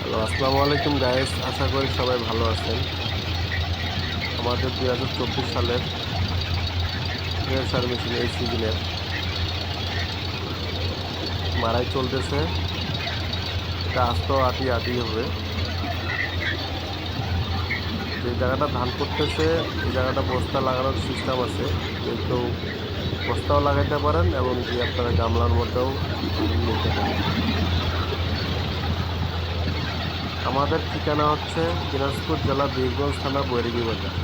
Hello, আসসালামু আলাইকুম guys আশা করি সবাই ভালো আছেন। আমাদের দুই হাজার চব্বিশ সালের সার মেশিন এই সিজনের মারাই চলতেছে। এটা আস্ত আটি আটি হবে। যে জায়গাটা ধান করতেছে, এই জায়গাটা বস্তা লাগানোর সিস্টেম আছে। কেউ বস্তাও লাগাইতে পারেন এবং কি আপনারা গামলার মধ্যেও নিতে পারেন। আমাদের ঠিকানা হচ্ছে দিনাজপুর জেলা বীরগঞ্জ থানা বৈরগি বাজার।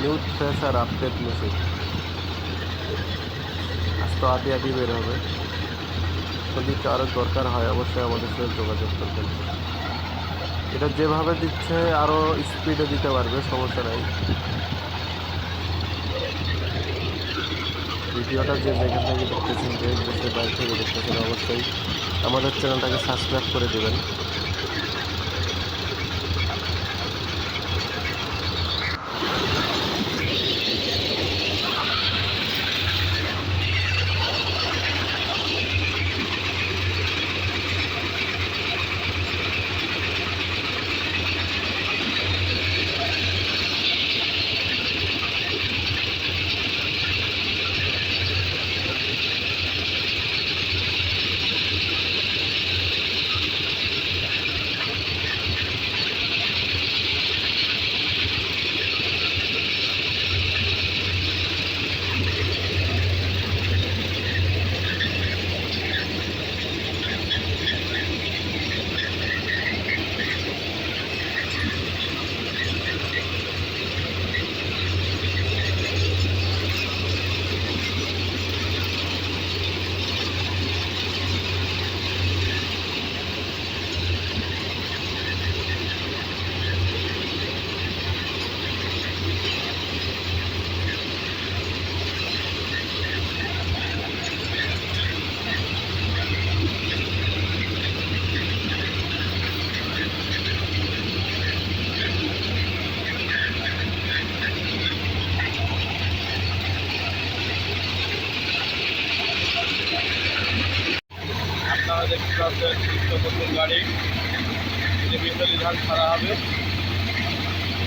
নিউজ ফ্রেশ আর আপডেট মেশিন আজ তো আদি আদি বের হবে। যদি কারও দরকার হয় অবশ্যই আমাদের সাথে যোগাযোগ করবেন। এটা যেভাবে দিচ্ছে আরও স্পিডে দিতে পারবে, সমস্যা নাই। ভিডিওটা যে যেখান থেকে দেখতেছেন, যে দেশের বাইরে থেকে দেখতেছেন, অবশ্যই আমাদের চ্যানেলটাকে সাবস্ক্রাইব করে দেবেন আপনারা দেখতে পাচ্ছেন। গাড়ি যে ছাড়া হবে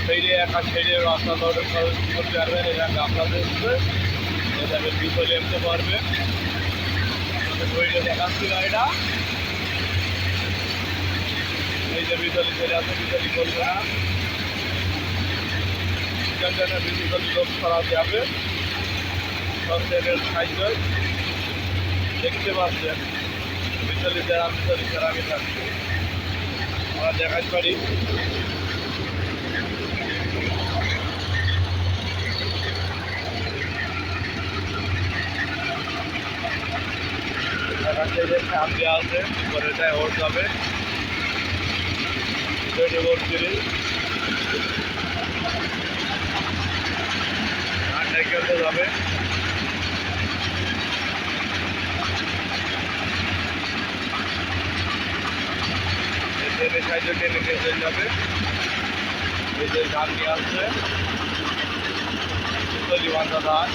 সেইরে একা সেইরে রাস্তা এটা আপনাদের এটাকে আনতে পারবে দেখাচ্ছি গাড়িটা এই যে বিশালি ছেড়ে আছে বিশালি করবে না লোক ছাড়া যাবে সব জায়গায় সাইকেল দেখতে পাচ্ছেন বিশালি যারা বিশালি ছাড়া আমি আমরা দেখাতে পারি। চাপ দেওয়া আছে পরে ওর যাবে আর সাইকেলতে যাবে ট্রেনের সাইডে টেনে নিয়ে চলে যাবে এই যে ধান নিয়ে আসছে চলি বান্ধা ধান